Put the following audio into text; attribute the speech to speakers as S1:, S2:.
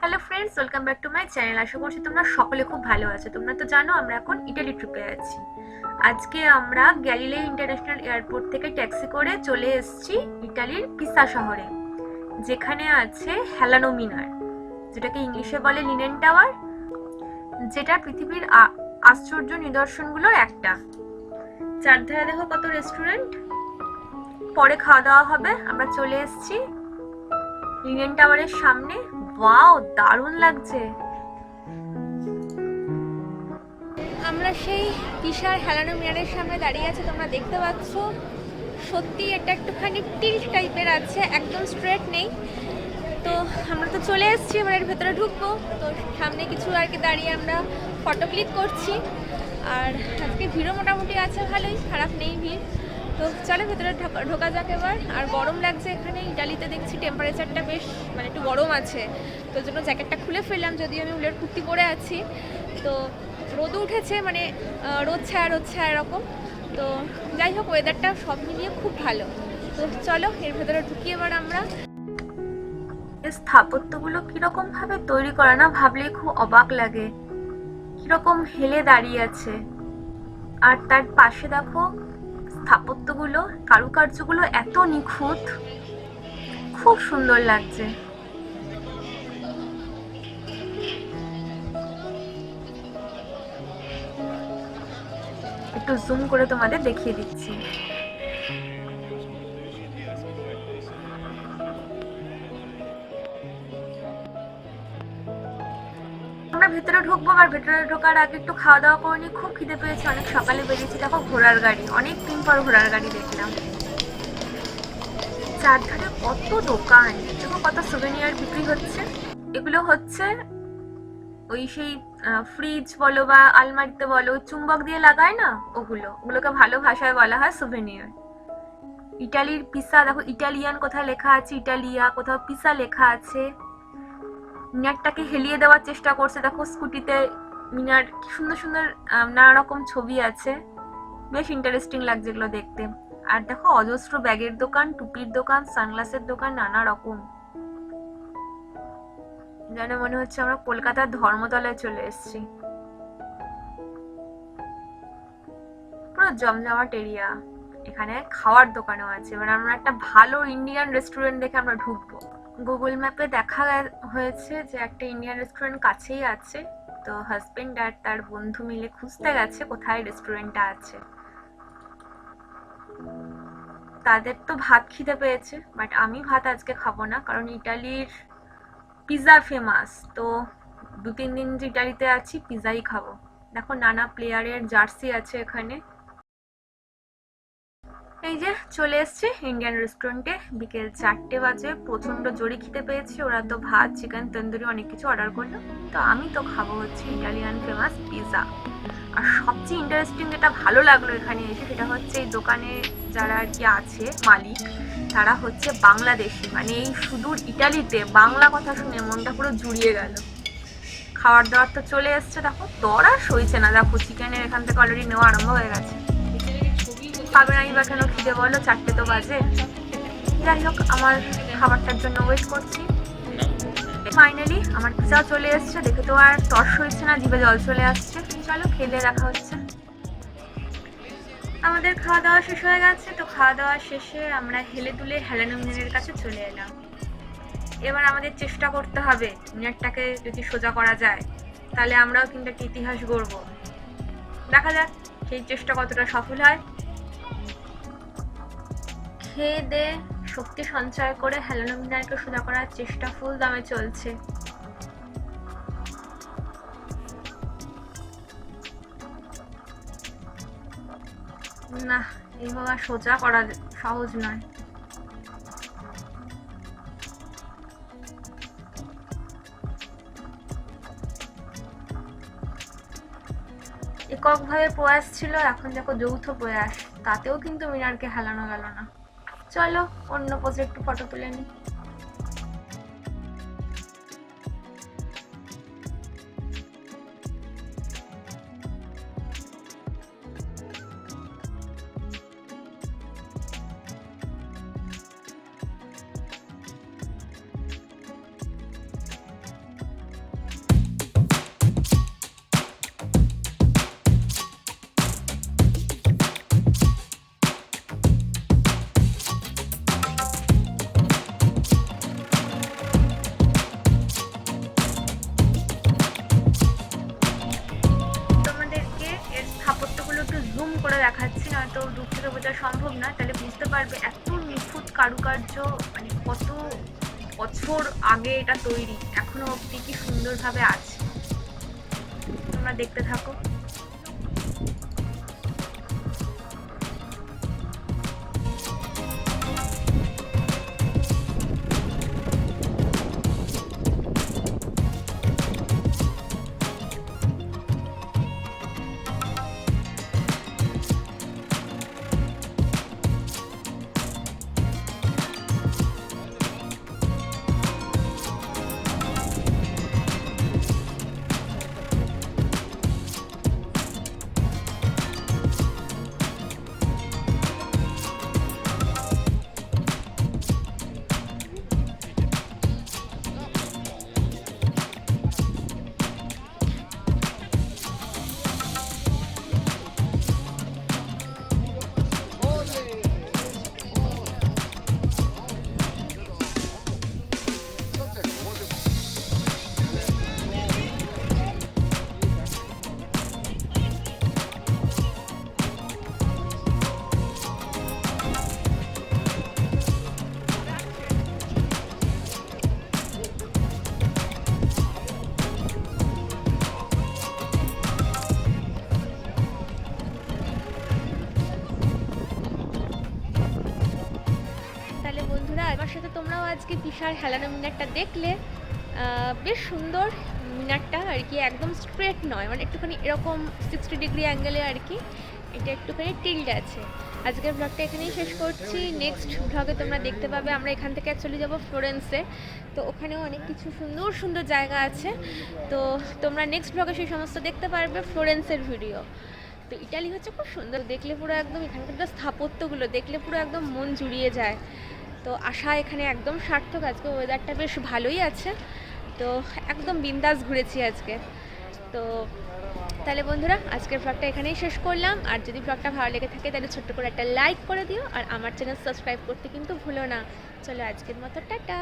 S1: Hello friends welcome back to my channel আশা করছি তোমরা সকলে খুব ভালো আছো। তোমরা তো জানো, আমরা এখন ইটালি ট্রিপে আছি। আজকে আমরা গ্যালিলে ইন্টারন্যাশনাল এয়ারপোর্ট থেকে ট্যাক্সি করে চলে এসেছি ইটালির পিসা শহরে, যেখানে আছে হেলানো মিনার যেটাকে ইংলিশে বলে লিনেন টাওয়ার যেটা পৃথিবীর আশ্চর্য নিদর্শনগুলোর একটা। চারধারে দেখো কত রেস্টুরেন্ট পরে খাওয়া দাওয়া হবে, আমরা চলে এসেছি লিনেন টাওয়ারের সামনে। ওয়াও দারুণ লাগছে।
S2: আমরা সেই বিশাল হেলানো মিনারের সামনে দাঁড়িয়ে আছি, তোমরা দেখতে পাচ্ছ। সত্যি এটা একটুখানি টিল্ট টাইপের আছে, একদম স্ট্রেট নেই। তো আমরা তো চলে এসেছি এর ভেতরে ঢুকবো। তো সামনে কিছু আর কি দাঁড়িয়ে আমরা ফটো ক্লিক করছি। আর আজকে ভিড়ও মোটামুটি আছে, ভালোই, খারাপ নেই ভিড়। তো চলো ভেতরে ঢোকা- যাক এবার। আর গরম লাগছে এখানে, ইটালিতে দেখছি টেম্পারেচারটা বেশ মানে একটু গরম আছে। তো জন্য জ্যাকেটটা খুলে ফেললাম, যদিও আমি উলের কুর্তি পরে আছি। তো রোদ উঠেছে মানে রোদ ছায়া রোদ ছায়া এরকম। তো যাই হোক ওয়েদারটা সব মিলিয়ে খুব ভালো। তো চলো, এর ভেতরে ঢুকি এবার আমরা।
S1: স্থাপত্যগুলো কীরকম ভাবে তৈরি করা না ভাবলেই খুব অবাক লাগে। কীরকম হেলে দাঁড়িয়ে আছে। আর তার পাশে দেখো স্থাপত্যগুলো কারুকার্যগুলো এত নিখুঁত। খুব সুন্দর লাগছে। একটু জুম করে তোমাদের দেখিয়ে দিচ্ছি। ভেতরে ঢুকবো আর ভেতরে ঢোকার আগে একটু খাওয়া দাওয়া করে নিই। খুব খিদে পেয়েছে, অনেক সকালে বেরিয়েছি। দেখো, ঘোড়ার গাড়ি। অনেক দিন পর ঘোড়ার গাড়ি দেখলাম। চারধারে কত দোকান। দেখো, কত সুভেনিয়ার বিক্রি হচ্ছে। এগুলো হচ্ছে ওই সেই ফ্রিজ বলো বা আলমারিতে বলো, চুম্বক দিয়ে লাগায় না? ওগুলো। ওগুলোকে ভালো ভাষায় বলা হয় সুভেনিয়ার ইটালির পিসা, দেখো, ইটালিয়ান কোথায় লেখা আছে? ইটালিয়া, কোথাও পিসা লেখা আছে। মিনারটাকে হেলিয়ে দেওয়ার চেষ্টা করছে। দেখো, স্কুটিতে মিনার কি সুন্দর সুন্দর নানা রকম ছবি আছে। বেশ ইন্টারেস্টিং লাগছে এগুলো দেখতে। আর দেখো, অজস্র ব্যাগের দোকান, টুপির দোকান, সানগ্লাসের দোকান, নানা রকম। যেন মনে হচ্ছে আমরা কলকাতার ধর্মতলায় চলে এসেছি। পুরো জমজমাট এরিয়া এখানে খাওয়ার দোকানও আছে। এবার আমরা একটা ভালো ইন্ডিয়ান রেস্টুরেন্ট দেখে আমরা ঢুকবো। গুগল ম্যাপে দেখা হয়েছে যে একটা ইন্ডিয়ান রেস্টুরেন্ট কাছেই আছে। তো হাজবেন্ড আর তার বন্ধু মিলে খুঁজতে গেছে কোথায় রেস্টুরেন্টটা আছে। তাদের তো ভাত খিদে পেয়েছে বাট আমি ভাত আজকে খাব না, কারণ ইটালির পিৎজা ফেমাস তো দু তিন দিন যে ইটালিতে আছি পিৎজাই খাব। দেখো নানা প্লেয়ারের জার্সি আছে এখানে। এই যে চলে এসছে ইন্ডিয়ান রেস্টুরেন্টে বিকেল চারটে বাজে প্রচণ্ড জোরে খেতে পেয়েছি। ওরা তো ভাত চিকেন তন্দুরি অনেক কিছু অর্ডার করল। তো আমি তো খাব হচ্ছে ইটালিয়ান ফেমাস পিৎজা আর সবচেয়ে ইন্টারেস্টিং যেটা ভালো লাগল এখানে এসে, সেটা হচ্ছে এই দোকানে যারা আর কি আছে, মালিক, তারা হচ্ছে বাংলাদেশি। মানে এই সুদূর ইটালিতে বাংলা কথা শুনে মনটা পুরো জুড়িয়ে গেল। খাবার দাবার তো চলে এসছে, দেখো। দরা সইছে না। দেখো চিকেনের এখান থেকে অলরেডি নেওয়া আরম্ভ হয়ে গেছে। খাবে নাই বা কেন খিদে বলো, চারটে তো বাজে। যাই হোক, আমার খাবারটার জন্য ওয়েট করছি। ফাইনালি আমার পিজাও চলে এসছে। দেখে তো আর তর্স হয়েছে না, জিভে জল চলে আসছে। চলো, খেলে দেখা হচ্ছে। আমাদের খাওয়া দাওয়া শেষ হয়ে গেছে। তো খাওয়া দাওয়া শেষে আমরা হেলে দুলে হেলানো মিনারের কাছে চলে এলাম। এবার আমাদের চেষ্টা করতে হবে মিনারটাকে যদি সোজা করা যায়, তাহলে আমরাও কিন্তু একটা ইতিহাস গড়ব। দেখা যাক, সেই চেষ্টা কতটা সফল হয়। খেয়ে দে শক্তি সঞ্চয় করে হেলানো মিনারকে সোজা করার চেষ্টা ফুল দামে চলছে। না এইভাবে সোজা করা সহজ নয়। এককভাবে প্রয়াস ছিল, এখন দেখো যৌথ প্রয়াস, তাতেও কিন্তু মিনারকে হেলানো গেল না। চলো অন্য পোজে একটু ফটো তুলে নিই
S3: বোঝা সম্ভব না তাহলে বুঝতে পারবে এত নিখুঁত কারুকার্য মানে কত বছর আগে এটা তৈরি, এখনও অব্দি কি সুন্দরভাবে আছে? তোমরা দেখতে থাকো।
S1: আজকে বিশাল হেলানো মিনারটা দেখলে বেশ সুন্দর মিনারটা আর কি, একদম স্ট্রেট নয় মানে একটুখানি এরকম সিক্সটি ডিগ্রি অ্যাঙ্গেলে আর কি, এটা একটুখানি টিল্ড আছে। আজকের ব্লগটা এখানেই শেষ করছি। নেক্সট ব্লগে তোমরা দেখতে পাবে, আমরা এখান থেকে অ্যাকচুয়ালি যাব ফ্লোরেন্সে তো ওখানেও অনেক কিছু সুন্দর সুন্দর জায়গা আছে। তো তোমরা নেক্সট ব্লগে সেই সমস্ত দেখতে পারবে ফ্লোরেন্সের ভিডিও তো ইটালি হচ্ছে খুব সুন্দর, দেখলে পুরো একদম এখানকার স্থাপত্যগুলো, দেখলে পুরো একদম মন জুড়িয়ে যায়। তো আশা এখানে একদম সার্থক। আজকে ওয়েদারটা বেশ ভালোই আছে। তো একদম বিন্দাস ঘুরেছি আজকে। তো তাহলে বন্ধুরা, আজকের ব্লগটা এখানেই শেষ করলাম। আর যদি ব্লগটা ভালো লেগে থাকে, তাহলে ছোট্ট করে একটা লাইক করে দিও। আর আমার চ্যানেল সাবস্ক্রাইব করতে কিন্তু ভুলো না। চলো আজকের মতো, টাটা!